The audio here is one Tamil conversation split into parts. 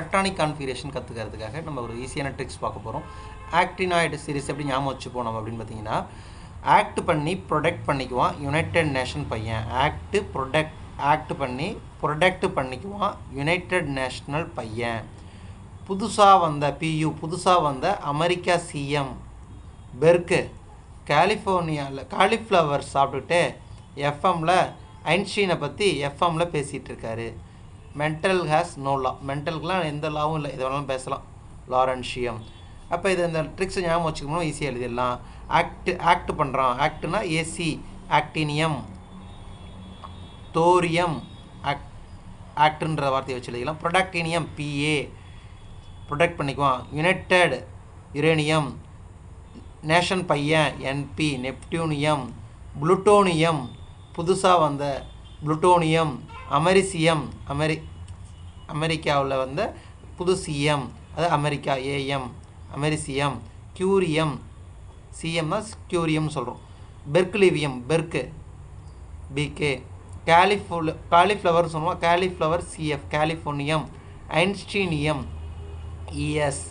எலக்ட்ரானிக் கான்ஃபிகரேஷன் கற்றுக்கிறதுக்காக நம்ம ஒரு ஈஸியான ட்ரிக்ஸ் பார்க்க போகிறோம் ஆக்டினாய்டு சீரிஸ் எப்படி ஞாபகம் வச்சுப்போம் நம்ம அப்படின்னு பார்த்தீங்கன்னா ஆக்ட் பண்ணி ப்ரொடெக்ட் பண்ணிக்குவான் யுனைடெட் நேஷன் பையன். ஆக்ட் ப்ரொடெக்ட் ஆக்ட் பண்ணி ப்ரொடெக்ட் பண்ணிக்குவான் யுனைடெட் நேஷனல் பையன். புதுசாக வந்த பியு புதுசாக வந்த அமெரிக்கா சிஎம் பெர்க்கு கலிஃபோர்னியாவில் காலிஃப்ளவர் சாப்பிட்டுட்டு எஃப்எம்மில் ஐன்ஸ்டீனை பற்றி எஃப்எம்மில் பேசிகிட்டு இருக்காரு. மென்டல் ஹேஸ் நோ லா மென்டலுக்குலாம் எந்த லாவும் இல்லை. எது வேணாலும் பேசலாம். லாரன்ஷியம் அப்போ இது இந்த ட்ரிக்ஸை ஞாபகம் வச்சுக்கணும். ஈஸியாக எழுதிடலாம். ஆக்ட் ஆக்ட் பண்ணுறான் ஆக்ட்னா ஏசி ஆக்டினியம் தோரியம் ஆக்ட் ஆக்டுன்ற வார்த்தையை வச்சு எழுதிக்கலாம். ப்ரொடக்டினியம் பிஏ ப்ரொடெக்ட் பண்ணிக்குவான். யுனைடெட் யுரேனியம் நேஷன் பையன் என்பி நெப்டியூனியம் புளுட்டோனியம் புதுசாக வந்த புளுட்டோனியம் அமெரிசியம் அமெரி அமெரிக்காவில் வந்த புது சிஎம் அது அமெரிக்கா ஏஎம் அமெரிசியம். கியூரியம் சிஎம்னா கியூரியம் சொல்கிறோம் பெர்க்லிவியம் பெர்க்கு பிகே. கேலிஃபுல் காலிஃப்ளவர் சொல்லுவோம். Cauliflower CF californium. Einsteinium ES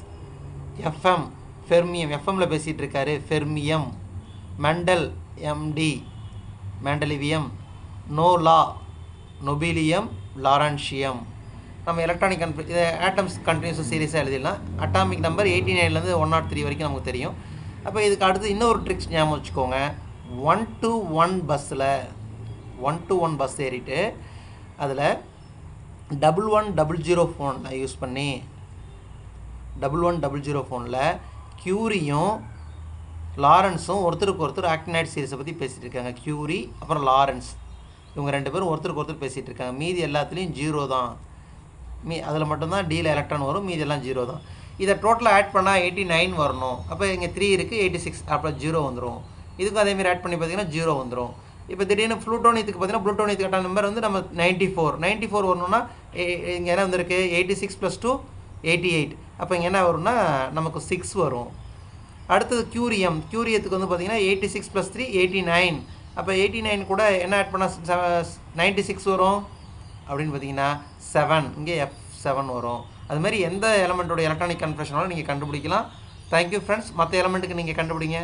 FM fermium. எஃப்எம்மில் பேசிகிட்டு இருக்காரு ஃபெர்மியம். Mental empty மெண்டலிவியம். நோலா நொபிலியம் லாரன்ஷியம். நம்ம எலக்ட்ரானிக் கன்ஃபி இது ஆட்டம்ஸ் கண்டினியூஸ் சீரியஸாக எழுதிடலாம். அட்டாமிக் நம்பர் எயிட்டி நைன்லேருந்து ஒன் நாட் த்ரீ வரைக்கும் நமக்கு தெரியும். அப்போ இதுக்கு அடுத்து இன்னொரு ட்ரிக்ஸ் ஞாபகம் வச்சுக்கோங்க. ஒன் டு ஒன் பஸ்ஸில் ஒன் டு ஒன் பஸ் ஏறிட்டு அதில் டபுள் ஒன் டபுள் ஜீரோ ஃபோனில் யூஸ் பண்ணி டபுள் ஒன் டபுள் ஜீரோ ஃபோனில் க்யூரியும் லாரன்ஸும் ஒருத்தருக்கு ஒருத்தர் ஆக்டினைட் சீரிஸை பற்றி பேசிகிட்டு இருக்காங்க. க்யூரி அப்புறம் லாரன்ஸ் இவங்க ரெண்டு பேரும் ஒருத்தருக்கு ஒருத்தர் பேசிகிட்டு இருக்காங்க மீதி எல்லாத்துலேயும் ஜீரோ தான். மீ அதில் மட்டும்தான் டியில் எலக்ட்ரான் வரும் மீதி எல்லாம் ஜீரோ தான். இதை டோட்டலாக ஆட் பண்ணால் எயிட்டி நைன் வரணும். அப்போ இங்கே த்ரீ இருக்குது எயிட்டி சிக்ஸ் அப்புறம் ஜீரோ வந்துடும் இதுக்கும் அதேமாதிரி ஆட் பண்ணி பார்த்தீங்கன்னா ஜீரோ வந்துடும் இப்போ திடீர்னு ப்ளூட்டோனியத்துக்கு பார்த்தீங்கன்னா ப்ளூட்டோனியத்துக்கு கட்டான நம்பர் வந்து நம்ம நைன்ட்டி ஃபோர் நைன்ட்டி ஃபோர் வரணும்னா இங்கே என்ன வந்திருக்கு? Eighty six plus two eighty eight அப்போ இங்கே என்ன வரும்னா நமக்கு சிக்ஸ் வரும். அடுத்தது க்யூரியம் க்யூரியத்துக்கு வந்து பார்த்தீங்கன்னா eighty six plus three eighty nine அப்போ எயிட்டி நைன் கூட என்ன ஆட் பண்ணால் நைன்ட்டி சிக்ஸ் வரும்? அப்படின்னு பார்த்தீங்கன்னா செவன் இங்கே எஃப் செவன் வரும். அது மாதிரி எந்த எலமெண்ட்டோட எலக்ட்ரானிக் கன்ஃபர்ஷனாலும் நீங்கள் கண்டுபிடிக்கலாம். தேங்க்யூ ஃப்ரெண்ட்ஸ் மற்ற எலமெண்ட்டுக்கு நீங்கள் கண்டுபிடிங்க.